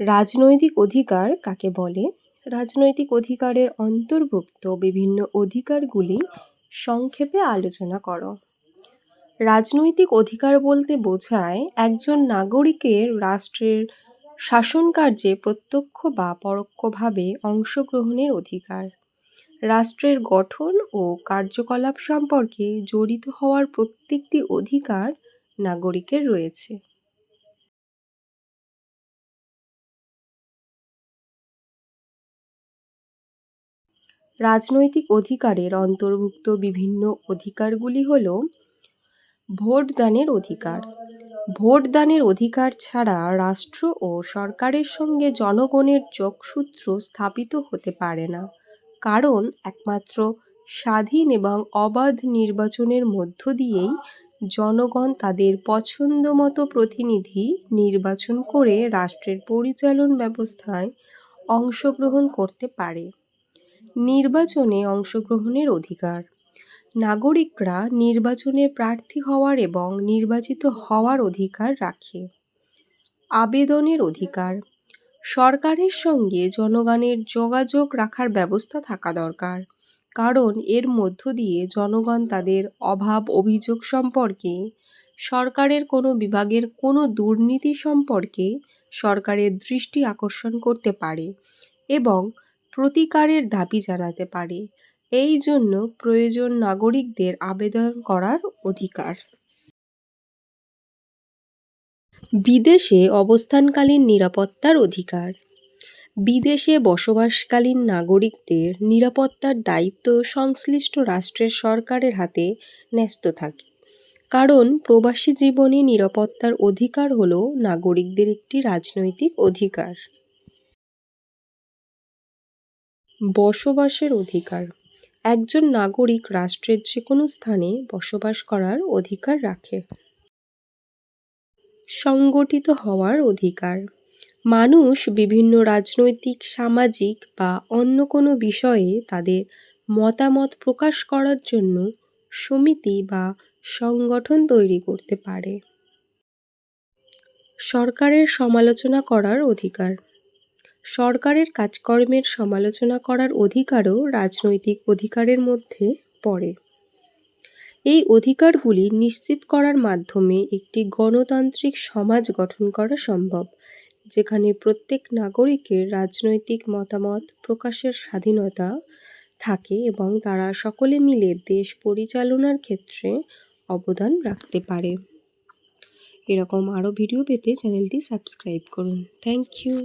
রাজনৈতিক অধিকার কাকে বলে? রাজনৈতিক অধিকারের অন্তর্ভুক্ত বিভিন্ন অধিকারগুলি সংক্ষেপে আলোচনা করো। রাজনৈতিক অধিকার বলতে বোঝায় একজন নাগরিকের রাষ্ট্রের শাসনকার্যে প্রত্যক্ষ বা পরোক্ষভাবে অংশগ্রহণের অধিকার। রাষ্ট্রের গঠন ও কার্যকলাপ সম্পর্কে জড়িত হওয়ার প্রত্যেকটি অধিকার নাগরিকের রয়েছে। রাজনৈতিক অধিকারের অন্তর্ভুক্ত বিভিন্ন অধিকারগুলি হল ভোটদানের অধিকার। ভোটদানের অধিকার ছাড়া রাষ্ট্র ও সরকারের সঙ্গে জনগণের যোগসূত্র স্থাপিত হতে পারে না। কারণ একমাত্র স্বাধীন এবং অবাধ নির্বাচনের মধ্য দিয়েই জনগণ তাদের পছন্দমতো প্রতিনিধি নির্বাচন করে রাষ্ট্রের পরিচালন ব্যবস্থায় অংশগ্রহণ করতে পারে। নির্বাচনে অংশগ্রহণের অধিকার। নাগরিকরা নির্বাচনে প্রার্থী হওয়ার এবং নির্বাচিত হওয়ার অধিকার রাখে। আবেদনের অধিকার। সরকারের সঙ্গে জনগণের যোগাযোগ রাখার ব্যবস্থা থাকা দরকার। কারণ এর মধ্য দিয়ে জনগণ তাদের অভাব অভিযোগ সম্পর্কে, সরকারের কোনো বিভাগের কোনো দুর্নীতি সম্পর্কে সরকারের দৃষ্টি আকর্ষণ করতে পারে এবং প্রতিকারের দাবি জানাতে পারে। এই জন্য প্রয়োজন নাগরিকদের আবেদন করার অধিকার। বিদেশে অবস্থানকালীন নিরাপত্তার অধিকার। বিদেশে বসবাসকালীন নাগরিকদের নিরাপত্তার দায়িত্ব সংশ্লিষ্ট রাষ্ট্রের সরকারের হাতে ন্যস্ত থাকে। কারণ প্রবাসী জীবনে নিরাপত্তার অধিকার হল নাগরিকদের একটি রাজনৈতিক অধিকার। বসবাসের অধিকার। একজন নাগরিক রাষ্ট্রের যে কোনো স্থানে বসবাস করার অধিকার রাখে। সংগঠিত হওয়ার অধিকার। মানুষ বিভিন্ন রাজনৈতিক, সামাজিক বা অন্য কোনো বিষয়ে তাদের মতামত প্রকাশ করার জন্য সমিতি বা সংগঠন তৈরি করতে পারে। সরকারের সমালোচনা করার অধিকার। সরকারের কাজকর্মের সমালোচনা করার অধিকারও রাজনৈতিক অধিকারের মধ্যে পড়ে। এই অধিকারগুলি নিশ্চিত করার মাধ্যমে একটি গণতান্ত্রিক সমাজ গঠন করা সম্ভব, যেখানে প্রত্যেক নাগরিকের রাজনৈতিক মতামত প্রকাশের স্বাধীনতা থাকে এবং তারা সকলে মিলে দেশ পরিচালনার ক্ষেত্রে অবদান রাখতে পারে। এরকম আরও ভিডিও পেতে চ্যানেলটি সাবস্ক্রাইব করুন। Thank you.